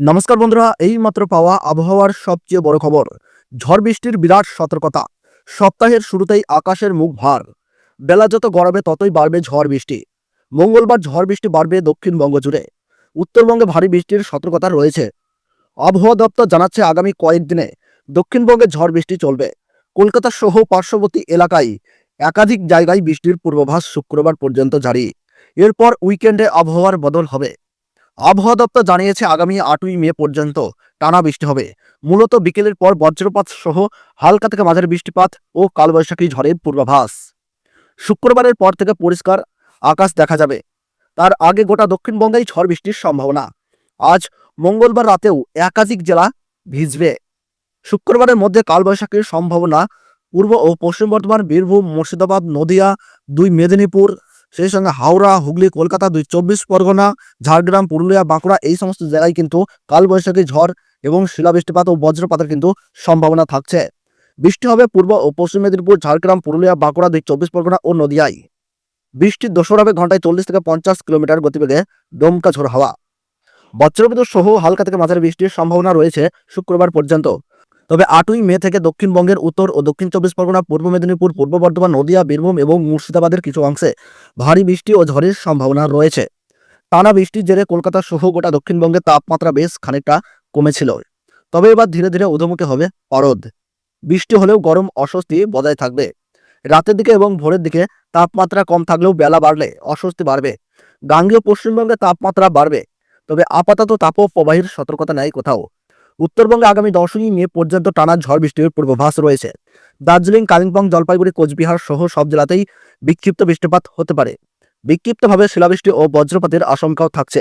নমস্কার বন্ধুরা এই মাত্র পাওয়া আবহাওয়ার সবচেয়ে বড় খবর। ঝড় বৃষ্টির বিরাট সতর্কতা। সপ্তাহের শুরুতেই আকাশের মুখ ভার। বেলা যত গড়াবে ততই বাড়বে ঝড় বৃষ্টি। মঙ্গলবার ঝড় বৃষ্টি বাড়বে দক্ষিণবঙ্গ জুড়ে উত্তরবঙ্গে ভারী বৃষ্টির সতর্কতা রয়েছে। আবহাওয়া দপ্তর জানাচ্ছে আগামী কয়েকদিনে দক্ষিণবঙ্গে ঝড় বৃষ্টি চলবে। কলকাতা সহ পার্শ্ববর্তী এলাকায় একাধিক জায়গায় বৃষ্টির পূর্বাভাস শুক্রবার পর্যন্ত জারি। এরপর উইকেন্ডে আবহাওয়ার বদল হবে। আবহাওয়া দপ্তর জানিয়েছে আগামী আটই মে পর্যন্ত টানা বৃষ্টি হবে। মূলত বিকেলের পর বজ্রপাত সহ হালকা থেকে মাঝারি বৃষ্টিপাত ও কালবৈশাখী ঝড়ের পূর্বাভাস। শুক্রবারের পর থেকে পরিষ্কার আকাশ দেখা যাবে। তার আগে গোটা দক্ষিণবঙ্গেই ঝড় বৃষ্টির সম্ভাবনা। আজ মঙ্গলবার রাতেও একাধিক জেলা ভিজবে। শুক্রবারের মধ্যে কালবৈশাখীর সম্ভাবনা পূর্ব ও পশ্চিম বর্ধমান, বীরভূম, মুর্শিদাবাদ, নদিয়া, দুই মেদিনীপুর সেই সঙ্গে হাওড়া, হুগলি, কলকাতা দুই চব্বিশ পরগনা, ঝাড়গ্রাম, পুরুলিয়া, বাঁকুড়া এই সমস্ত জায়গায় কিন্তু কালবৈশাখী ঝড় এবং শিলাবৃষ্টিপাত ও বজ্রপাতের কিন্তু সম্ভাবনা থাকছে। বৃষ্টি হবে পূর্ব ও পশ্চিম মেদিনীপুর, ঝাড়গ্রাম, পুরুলিয়া, বাঁকুড়া দুই চব্বিশ পরগনা ও নদিয়ায়। বৃষ্টির দোসর হবে ঘন্টায় চল্লিশ থেকে পঞ্চাশ কিলোমিটার গতিবেগে দমকা ঝোড় হাওয়া। বজ্রবিদ্যুৎ সহ হালকা থেকে মাঝারি বৃষ্টির সম্ভাবনা রয়েছে শুক্রবার পর্যন্ত। তবে আটই মে থেকে দক্ষিণবঙ্গের উত্তর ও দক্ষিণ চব্বিশ পরগনা, পূর্ব মেদিনীপুর, পূর্ব বর্ধমান, নদিয়া, বীরভূম এবং মুর্শিদাবাদের কিছু অংশে ভারী বৃষ্টি ও ঝড়ের সম্ভাবনা রয়েছে। টানা বৃষ্টির জেরে কলকাতা সহ গোটা দক্ষিণবঙ্গের তাপমাত্রা বেশ খানিকটা কমেছিল। তবে এবার ধীরে ধীরে উধমুখী হবে অরদ। বৃষ্টি হলেও গরম অস্বস্তি বজায় থাকবে। রাতের দিকে এবং ভোরের দিকে তাপমাত্রা কম থাকলেও বেলা বাড়লে অস্বস্তি বাড়বে। গাঙ্গেয় পশ্চিমবঙ্গে তাপমাত্রা বাড়বে। তবে আপাতত তাপ প্রবাহের সতর্কতা নেয় কোথাও। উত্তরবঙ্গে আগামী দশই মে পর্যন্ত টানা ঝড় বৃষ্টির পূর্বাভাস রয়েছে। দার্জিলিং, কালিম্পং, জলপাইগুড়ি, কোচবিহার সহ সব জেলাতেই বিক্ষিপ্ত বৃষ্টিপাত হতে পারে। বিক্ষিপ্তভাবে শিলাবৃষ্টি ও বজ্রপাতের আশঙ্কাও থাকছে।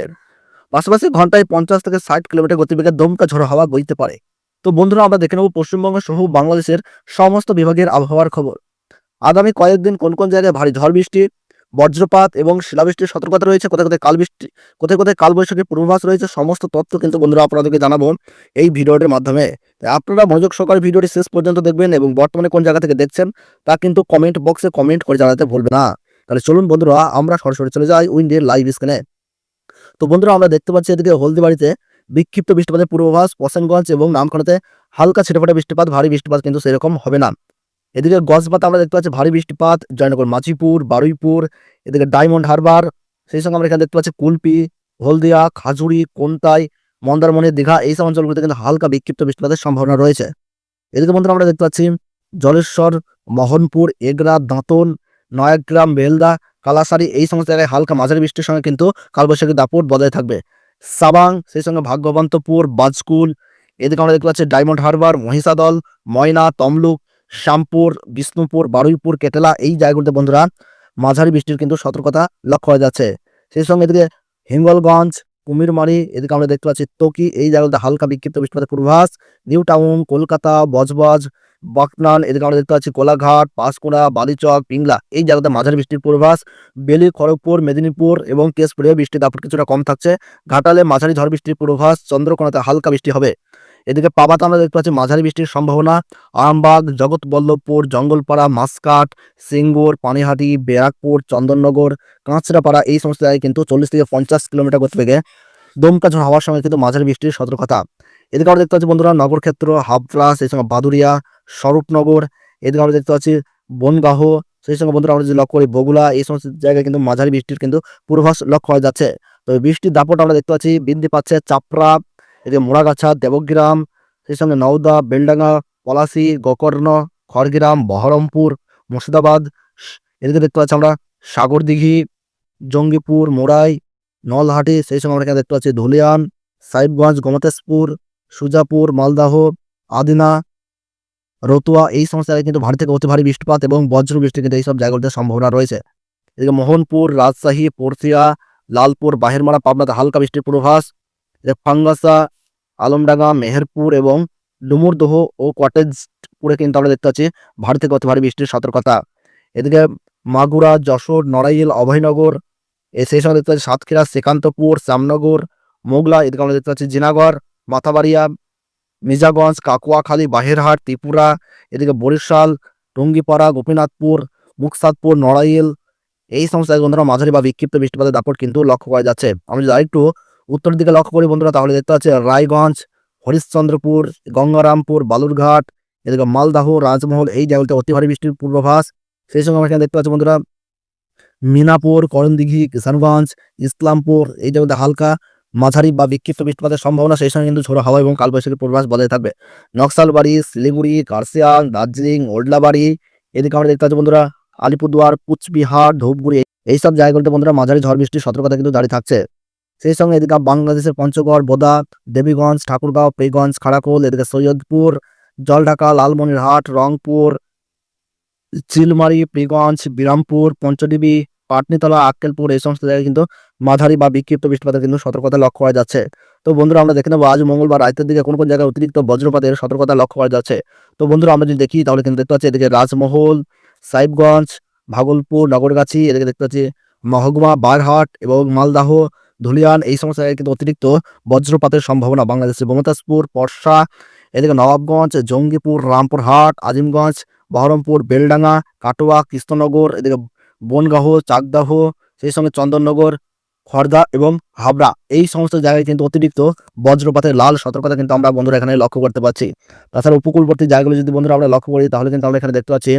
পাশাপাশি ঘন্টায় পঞ্চাশ থেকে ষাট কিলোমিটার গতিবেগে দমকা ঝড়ো হাওয়া বইতে পারে। তো বন্ধুরা, আমরা দেখে নেব পশ্চিমবঙ্গ সহ বাংলাদেশের সমস্ত বিভাগের আবহাওয়ার খবর। আগামী কয়েকদিন কোন কোন জায়গায় ভারী ঝড় বৃষ্টি বজ্রপাত এবং শিলাবৃষ্টির সতর্কতা রয়েছে। কোথায় কোথায় কালবৃষ্টি কোথায় কোথায় কালবৈশাখীর পূর্বাভাস রয়েছে, সমস্ত তথ্য কিন্তু বন্ধুরা আপনাদেরকে জানাব এই ভিডিওটির মাধ্যমে। আপনারা মনোযোগ সহকারে ভিডিওটি শেষ পর্যন্ত দেখবেন এবং বর্তমানে কোন জায়গা থেকে দেখছেন তা কিন্তু কমেন্ট বক্সে কমেন্ট করে জানাতে ভুলবে না। তাহলে চলুন বন্ধুরা, আমরা সরাসরি চলে যাই উইন্ডের লাইভ স্ক্রিনে তো বন্ধুরা, আমরা দেখতে পাচ্ছি এদিকে হলদিবাড়িতে বিক্ষিপ্ত বৃষ্টিপাতের পূর্বাভাস পশ্চিমগঞ্জ এবং নামখানাতে হালকা ছিটেফাটে বৃষ্টিপাত, ভারী বৃষ্টিপাত কিন্তু সেরকম হবে না। এদিকে গজপাতা আমরা দেখতে পাচ্ছি ভারী বৃষ্টিপাত, জয়নগর মাছিপুর বারুইপুর, এদিকে ডায়মন্ড হারবার, সেই সঙ্গে আমরা এখানে দেখতে পাচ্ছি কুলপি, হলদিয়া, খাজুরি, কোনতাই, মন্দারমণি, দীঘা, এই সব অঞ্চলগুলিতে কিন্তু হালকা বিক্ষিপ্ত বৃষ্টিপাতের সম্ভাবনা রয়েছে। এদিকে বন্ধুরা আমরা দেখতে পাচ্ছি জলেশ্বর, মোহনপুর, এগরা, দাঁতন, নয়াগ্রাম, বেলদা কালাসারি এই সমস্ত জায়গায় হালকা মাঝারি বৃষ্টির সঙ্গে কিন্তু কালবৈশাখী দাপট বজায় থাকবে। সাবাং, সেই সঙ্গে ভাগ্যবন্তপুর, বাজকুল, এদিকে আমরা দেখতে পাচ্ছি ডায়মন্ড হারবার, মহিষাদল, ময়না, তমলুক শ্যামপুর বিষ্ণুপুর, বারুইপুর, কেটেলা, এই জায়গাগুলোতে বন্ধুরা মাঝারি বৃষ্টির কিন্তু সতর্কতা লক্ষ্য হয়ে যাচ্ছে। সেই সঙ্গে এদিকে হিঙ্গলগঞ্জ, কুমিরমারি, এদিকে আমরা দেখতে পাচ্ছি তোকি এই জায়গাগুলোতে হালকা বিক্ষিপ্ত বৃষ্টিপাতের পূর্বাভাস। নিউ টাউন কলকাতা, বজবজ, বাকনান, এদিকে আমরা দেখতে পাচ্ছি কোলাঘাট, পাঁশকুড়া, বালিচক, পিংলা, এই জায়গাতে মাঝারি বৃষ্টির পূর্বাভাস। বেলি, খড়গপুর, মেদিনীপুর এবং কেশপুরে বৃষ্টির দাপট কিছুটা কম থাকছে। ঘাটালে মাঝারি ঝড় বৃষ্টির পূর্বাভাস, চন্দ্রকোনাতে হালকা বৃষ্টি হবে। এদিকে পাবাতে আমরা দেখতে পাচ্ছি মাঝারি বৃষ্টির সম্ভাবনা। আরামবাগ জগৎবল্লভপুর, জঙ্গলপাড়া মাসকাট সিঙ্গুর, পানিহাটি, ব্যারাকপুর, চন্দননগর, কাঁচরাপাড়া এই সমস্ত জায়গায় কিন্তু চল্লিশ থেকে পঞ্চাশ কিলোমিটার গতিবেগে দমকা ঝড় হওয়ার সময় কিন্তু মাঝারি বৃষ্টির সতর্কতা। এদিকে আমরা দেখতে পাচ্ছি বন্ধুরা নগরক্ষেত্র, হাবড়া, সেই সঙ্গে বাদুরিয়া স্বরূপনগর, এদিকে আমরা দেখতে পাচ্ছি বনগাহ সেই সঙ্গে বন্ধুরা আমরা যদি লক্ষ্য করি বগুলা এই সমস্ত জায়গায় কিন্তু মাঝারি বৃষ্টির কিন্তু পূর্বাভাস লক্ষ্য হয়ে যাচ্ছে। তো বৃষ্টির দাপট আমরা দেখতে পাচ্ছি, বৃদ্ধি পাচ্ছে চাপড়া এদিকে মোড়াগাছা, দেবগ্রাম, সেই সঙ্গে নওদা, বেলডাঙ্গা, পলাশি, গোকর্ণ, খড়গ্রাম, বহরমপুর, মুর্শিদাবাদ এদিকে দেখতে পাচ্ছি আমরা সাগরদিঘি, জঙ্গিপুর, মোড়াই, নলহাটি, সেই সঙ্গে আমরা এখানে দেখতে পাচ্ছি ধুলিয়ান, সাহেবগঞ্জ গমতেশপুর সুজাপুর, মালদাহ, আদিনা, রতুয়া, এই সমস্ত জায়গায় কিন্তু ভারী থেকে অতি ভারী বৃষ্টিপাত এবং বজ্র বৃষ্টি কিন্তু এইসব জায়গাগুলোতে সম্ভাবনা রয়েছে। এদিকে মোহনপুর, রাজশাহী, পড়শিয়া, লালপুর, বাহেরমারা, পাবনাতে হালকা বৃষ্টির পূর্বাভাস। ফাঙ্গাসা, আলমডাঙ্গা, মেহেরপুর এবং ডুমুরদহ ও কটেজপুরে কিন্তু আমরা দেখতে পাচ্ছি ভারী থেকে অতি ভারী বৃষ্টির সতর্কতা। এদিকে মাগুরা, যশোর, নড়াইল, অভয়নগর, এ সেই সময় দেখতে পাচ্ছি সাতক্ষীরা, শ্রীকান্তপুর, শ্যামনগর, মোগলা, এদিকে আমরা দেখতে পাচ্ছি জিনাগড়, মাথাবাড়িয়া, মির্জাগঞ্জ, কাকুয়াখালী, বাহেরহাট, ত্রিপুরা, এদিকে বরিশাল, টঙ্গিপাড়া, গোপীনাথপুর, মুকসাদপুর, নড়াইল, এই সমস্ত মাঝারি বা বিক্ষিপ্ত বৃষ্টিপাতের দাপট কিন্তু লক্ষ্য করা যাচ্ছে। আমরা যদি আরেকটু উত্তর দিকে লক্ষ্য করি বন্ধুরা, তাহলে দেখতে পাচ্ছি রায়গঞ্জ, হরিশ্চন্দ্রপুর, গঙ্গারামপুর, বালুরঘাট, এদিকে মালদাহ, রাজমহল, এই জায়গাগুলোতে অতি ভারী বৃষ্টির পূর্বাভাস। সেই সঙ্গে আমরা এখানে দেখতে পাচ্ছি বন্ধুরা, মিনাপুর, করণদিঘি, কিষানগঞ্জ, ইসলামপুর, এই জায়গাতে হালকা মাঝারি বা বিক্ষিপ্ত বৃষ্টিপাতের সম্ভাবনা, সেই সঙ্গে কিন্তু ঝোড়ো হাওয়া এবং কালবৈশাখীর পূর্বাভাস বজায় থাকবে। নকশালবাড়ি, শিলিগুড়ি কার্সিয়াং দার্জিলিং ওল্ডলাবাড়ি এদিকে আমরা দেখতে পাচ্ছি বন্ধুরা, আলিপুরদুয়ার, কুচবিহার, ধূপগুড়ি এইসব জায়গাগুলোতে বন্ধুরা মাঝারি ঝড় বৃষ্টির সতর্কতা কিন্তু জারি থাকছে। সেই সঙ্গে এদিকে বাংলাদেশের পঞ্চগড়, বোদা, দেবীগঞ্জ, ঠাকুরগাঁও পেগঞ্জ খাড়াকোল এদিকে সৈয়দপুর, জলঢাকা, লালমনিরহাট, রংপুর, চিলমারি পেগঞ্জ বিরামপুর, পঞ্চডিবি, পাটনিতলা, আক্কেলপুর, এই সমস্ত জায়গায় কিন্তু মাঝারি বা বিক্ষিপ্ত বৃষ্টিপাতের কিন্তু সতর্কতা লক্ষ্য করা যাচ্ছে। তো বন্ধুরা, আমরা দেখে নেব আজ মঙ্গলবার রাতের দিকে কোন কোন জায়গায় অতিরিক্ত বজ্রপাতের সতর্কতা লক্ষ্য করা যাচ্ছে। তো বন্ধুরা, আমরা যদি দেখি, তাহলে কিন্তু দেখতে পাচ্ছি এদিকে রাজমহল, সাহেবগঞ্জ, ভাগলপুর, নগরগাছি, এদিকে দেখতে পাচ্ছি মহকুমা বারহাট এবং মালদাহ ধুলিয়ান, এই সমস্ত জায়গায় কিন্তু অতিরিক্ত বজ্রপাতের সম্ভাবনা বাংলাদেশের মমতাজপুর পরশা এদিকে নবাবগঞ্জ, জঙ্গিপুর, রামপুরহাট, আজিমগঞ্জ, বহরমপুর, বেলডাঙ্গা, কাটোয়া, কৃষ্ণনগর, এদিকে বনগাহ চাকদাহ, সেই সঙ্গে চন্দননগর খড়দা এবং হাবড়া। এই সমস্ত জায়গায় কিন্তু অতিরিক্ত বজ্রপাতের লাল সতর্কতা কিন্তু আমরা বন্ধুরা এখানে লক্ষ্য করতে পারছি। তাছাড়া উপকূলবর্তী জায়গাগুলো যদি বন্ধুরা আমরা লক্ষ্য করি, তাহলে কিন্তু আমরা এখানে দেখতে পাচ্ছি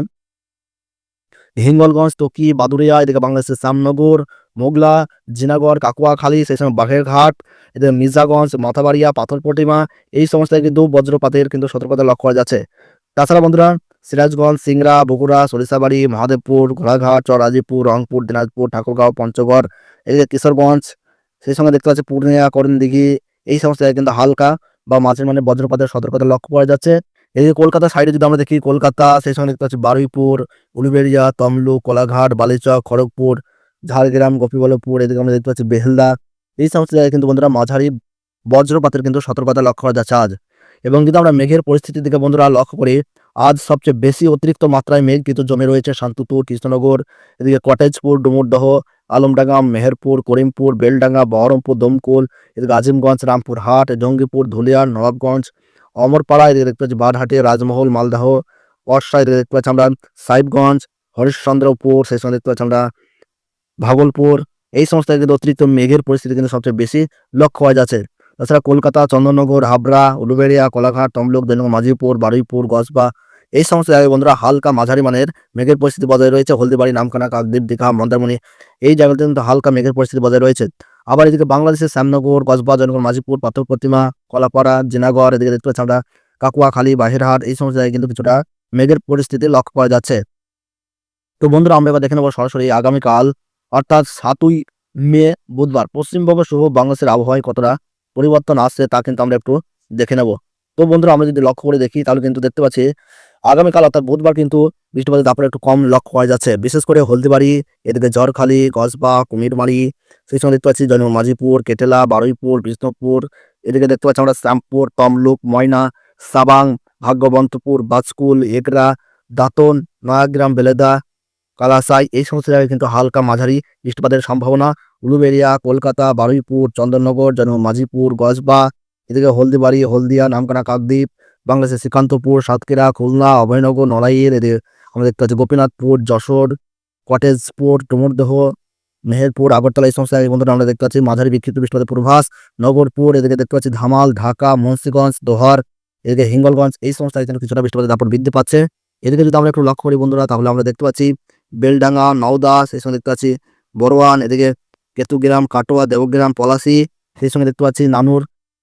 হিঙ্গলগঞ্জ, তকি বাদুরিয়া এদিকে বাংলাদেশের শ্যামনগর মোগলা, জিনাগড় কাকুয়াখালী সেই সময় বাঘেরঘাট, এদের মির্জাগঞ্জ, মাথাবাড়িয়া পাথর প্রতিমা এই সমস্ত কিন্তু বজ্রপাতের কিন্তু সতর্কতা লক্ষ্য করা যাচ্ছে। তাছাড়া বন্ধুরা, সিরাজগঞ্জ, সিংড়া, বগুড়া, সরিষাবাড়ি, মহাদেবপুর ঘোড়াঘাট চরাজিপুর রংপুর, দিনাজপুর, ঠাকুরগাঁও, পঞ্চগড়, এদিকে কিশোরগঞ্জ, সেই সঙ্গে দেখতে পাচ্ছি পূর্ণিয়া, করণদিঘি, এই সমস্ত কিন্তু হালকা বা মাঝের মানে বজ্রপাতের সতর্কতা লক্ষ্য করা যাচ্ছে। এদিকে কলকাতা সাইডে যদি আমরা দেখি, কলকাতা, সেই সঙ্গে দেখতে পাচ্ছি বারুইপুর, উলুবেড়িয়া, তমলুক, কোলাঘাট, বালিচক, খড়গপুর ঝাড়গ্রাম, গোপীবল্লভপুর, এদিকে আমরা দেখতে পাচ্ছি বেহেলদা এই সমস্ত জায়গায় কিন্তু বন্ধুরা মাঝারি বজ্রপাতের কিন্তু সতর্কতা লক্ষ্য করা যাচ্ছে আজ। এবং কিন্তু আমরা মেঘের পরিস্থিতির দিকে বন্ধুরা লক্ষ্য করি, আজ সবচেয়ে বেশি অতিরিক্ত মাত্রায় মেঘ কিন্তু জমে রয়েছে শান্তিপুর, কৃষ্ণনগর, এদিকে কটেজপুর, ডুমুরদহ, আলমডাঙ্গা, মেহেরপুর, করিমপুর, বেলডাঙ্গা, বহরমপুর, দমকুল, এদিকে আজিমগঞ্জ, রামপুরহাট, জঙ্গিপুর, ধুলিয়ার, নবাবগঞ্জ, অমরপাড়া, এদিকে দেখতে পাচ্ছি বারহাটে, রাজমহল, মালদাহ পরশা এদিকে দেখতে পাচ্ছি আমরা সাহেবগঞ্জ, হরিশ্চন্দ্রপুর, সেই সঙ্গে দেখতে পাচ্ছি আমরা ভাগলপুর, এই সমস্ত কিন্তু অতিরিক্ত মেঘের পরিস্থিতি কিন্তু সবচেয়ে বেশি লক্ষ্য করা যাচ্ছে। তাছাড়া কলকাতা, চন্দননগর, হাবড়া, উলুবেড়িয়া, কোলাঘাট, তমলুক দৈনক মাঝিপুর বারুইপুর গসবা এই সমস্ত জায়গায় বন্ধুরা হালকা মাঝারি মানের মেঘের পরিস্থিতি বজায় রয়েছে। হলদিবাড়ি, নামখানা, কাকদ্বীপ, দীঘা, মন্দারমণি, এই জায়গাতে কিন্তু হালকা মেঘের পরিস্থিতি বজায় রয়েছে। আবার এদিকে বাংলাদেশের শ্যামনগর গসবা জনগণ মাঝিপুর পাথর প্রতিমা, কলাপাড়া, জিনাগড়, এদিকে দেখতে পাচ্ছি আমরা কাকুয়াখালী, বাহিরহাট, এই সমস্ত জায়গায় কিন্তু কিছুটা মেঘের পরিস্থিতি লক্ষ্য করা যাচ্ছে। তো বন্ধুরা আমরা এবার দেখে নেব সরাসরি আগামীকাল অর্থাৎ সাতই মে বুধবার পশ্চিমবঙ্গ সহ বাংলাদেশের আবহাওয়ায় কতটা পরিবর্তন আসছে তা কিন্তু আমরা একটু দেখে নেব। তো বন্ধুরা, আমরা যদি লক্ষ্য করে দেখি, তাহলে কিন্তু দেখতে পাচ্ছি আগামীকাল অর্থাৎ বুধবার কিন্তু বৃষ্টিপাতের দাপড়ে একটু কম লক্ষ্য করা যাচ্ছে। বিশেষ করে হলদিবাড়ি, এদিকে ঝড়খালি গসবা কুমিরমারি, সেই সঙ্গে দেখতে পাচ্ছি জন্ম মাঝিপুর, কেটেলা, বারুইপুর, বিষ্ণুপুর, এদিকে দেখতে পাচ্ছি আমরা শ্যামপুর, তমলুক, ময়না, সাবাং, ভাগ্যবন্তপুর, বাজকুল, এগরা, দাঁতন, নয়াগ্রাম, বেলেদা কালাসাই, এই সমস্ত জায়গায় কিন্তু হালকা মাঝারি বৃষ্টিপাতের সম্ভাবনা। উলুবেড়িয়া, কলকাতা, বারুইপুর, চন্দননগর, জন্ম মাঝিপুর, গজবা, এদিকে হলদিবাড়ি, হলদিয়া, নামকানা কাকদ্বীপ, বাংলাদেশের শ্রীকান্তপুর, সাতক্ষীরা, খুলনা, অভয়নগর, নড়াইল এদের আমরা দেখতে পাচ্ছি গোপীনাথপুর, যশোর, কটেজপুর, ডুমুরদহ, মেহেরপুর, আগরতলা, এই সমস্ত বন্ধুরা আমরা দেখতে পাচ্ছি মাঝারি বিক্ষিপ্ত বৃষ্টিপাতের পূর্বাভাস। নগরপুর, এদিকে দেখতে পাচ্ছি ধামাল, ঢাকা, মুন্সিগঞ্জ, দোহার, এদিকে হিঙ্গলগঞ্জ, এই সমস্ত কিছুটা বৃষ্টিপাতের দাপট বৃদ্ধি পাচ্ছে। এদিকে যদি আমরা একটু লক্ষ্য করি বন্ধুরা, তাহলে আমরা দেখতে পাচ্ছি বেলডাঙ্গা নওদাস এই সঙ্গে দেখতে পাচ্ছি বড়োয়ান, এদিকে কেতুগ্রাম, কাটোয়া, দেবগ্রাম, পলাশি, সেই সঙ্গে দেখতে পাচ্ছি নানুর।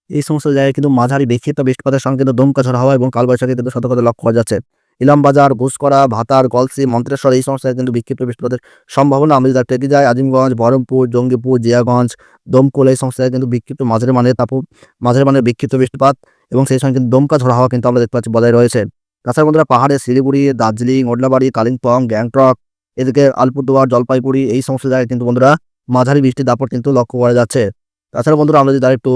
এই সমস্ত জায়গায় কিন্তু মাঝারি বিক্ষিপ্ত বৃষ্টিপাতের সঙ্গে কিন্তু দমকা ঝড় হওয়া এবং কালবৈশাখী কিন্তু সতর্কতা লক্ষ্য করা যাচ্ছে। ইলামবাজার ঘুষকরা ভাতার গলসি মন্ত্রেশ্বর এই সমস্ত কিন্তু বিক্ষিপ্ত বৃষ্টিপাতের সম্ভাবনা আমি যদি টেকে যায় আজিমগঞ্জ, বহরমপুর, জঙ্গিপুর, জিয়াগঞ্জ, দমকুল, এই সমস্ত কিন্তু বিক্ষিপ্ত মাঝারি মানের তাপু, মাঝারি মানের বিক্ষিপ্ত বৃষ্টিপাত এবং সেই সঙ্গে কিন্তু দমকা ঝড় হওয়া কিন্তু আমরা দেখতে পাচ্ছি বজায় রয়েছে। তাছাড়া বন্ধুরা পাহাড়ে শিলিগুড়ি, দার্জিলিং ওডলাবাড়ি কালিম্পং, গ্যাংটক এদিকে আলিপুরদুয়ার, জলপাইগুড়ি এই সমস্ত জায়গায় কিন্তু বন্ধুরা মাঝারি বৃষ্টির দাপট কিন্তু লক্ষ্য করা যাচ্ছে। তাছাড়া বন্ধুরা আমরা যদি তার একটু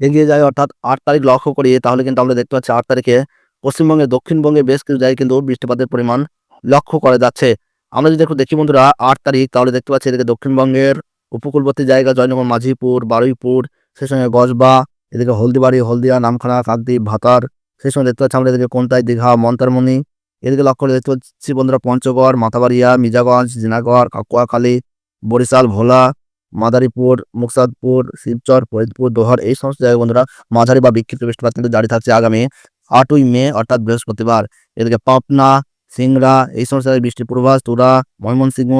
এগিয়ে যাই, অর্থাৎ আট তারিখ লক্ষ্য করি, তাহলে কিন্তু আমরা দেখতে পাচ্ছি আট তারিখে পশ্চিমবঙ্গের দক্ষিণবঙ্গে বেশ কিছু জায়গায় কিন্তু বৃষ্টিপাতের পরিমাণ লক্ষ্য করা যাচ্ছে। আমরা যদি একটু দেখি বন্ধুরা আট তারিখ, তাহলে দেখতে পাচ্ছি এদিকে দক্ষিণবঙ্গের উপকূলবর্তী জায়গা জয়নগর, মাঝিপুর, বারুইপুর, সেই সঙ্গে গজবা, এদিকে হলদিবাড়ি, হলদিয়া, নামখানা, কাকদ্বীপ, ভাতার, সেই সঙ্গে দেখতে পাচ্ছি আমরা এদিকে কোনটাই, দীঘা মন্তারমণি এদিকে লক্ষ্য করে দেখতে পাচ্ছি বন্ধুরা পঞ্চগড়, মাথাবাড়িয়া, মির্জাগঞ্জ, জিনাগড়, কাকুয়াখালী, বরিশাল, ভোলা, মাদারীপুর, মুকসাদপুর, শিবচর, ফরিদপুর, দোহর, এই সমস্ত জায়গায় বন্ধুরা মাঝারি বা বিক্ষিপ্ত বৃষ্টিপাত কিন্তু জারি থাকছে আগামী আটই মে, অর্থাৎ বৃহস্পতিবার। এদিকে পাবনা, সিংড়া, এই সমস্ত জায়গায় বৃষ্টির পূর্বাভাস, তুরা, ময়মনসিংহ,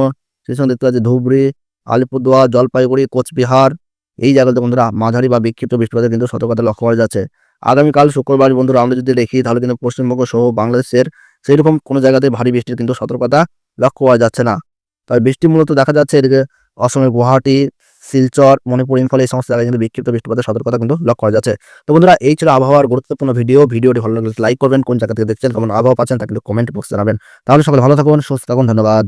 সেই সঙ্গে দেখতে পাচ্ছি ধুবড়ি, আলিপুরদুয়ার, জলপাইগুড়ি, কোচবিহার, এই জায়গাতে বন্ধুরা মাঝারি বা বিক্ষিপ্ত বৃষ্টিপাতের কিন্তু সতর্কতা লক্ষ্য করা যাচ্ছে। আগামীকাল শুক্রবার বন্ধুরা আমরা যদি দেখি তাহলে কিন্তু পশ্চিমবঙ্গ সহ বাংলাদেশের সেই রকম কোনো জায়গাতে ভারী বৃষ্টির কিন্তু সতর্কতা লক্ষ্য করা যাচ্ছে না। তবে বৃষ্টি মূলত দেখা যাচ্ছে এদিকে অসমের গুয়াহাটি, শিলচর, মণিপুর, ইম্ফল এই সমস্ত জায়গায় কিন্তু বিক্ষিপ্ত বৃষ্টিপাতের সতর্কতা কিন্তু লক্ষ্য করা যাচ্ছে। তো বন্ধুরা, এই ছিল আবহাওয়ার গুরুত্বপূর্ণ ভিডিও। ভিডিওটি ভালো লাগলে লাইক করবেন, কোন জায়গা থেকে দেখছেন, কেমন আবহাওয়া পাচ্ছেন তা কিন্তু কমেন্ট বক্সে জানাবেন। তাহলে সকলে ভালো থাকুন, সুস্থ থাকুন, ধন্যবাদ।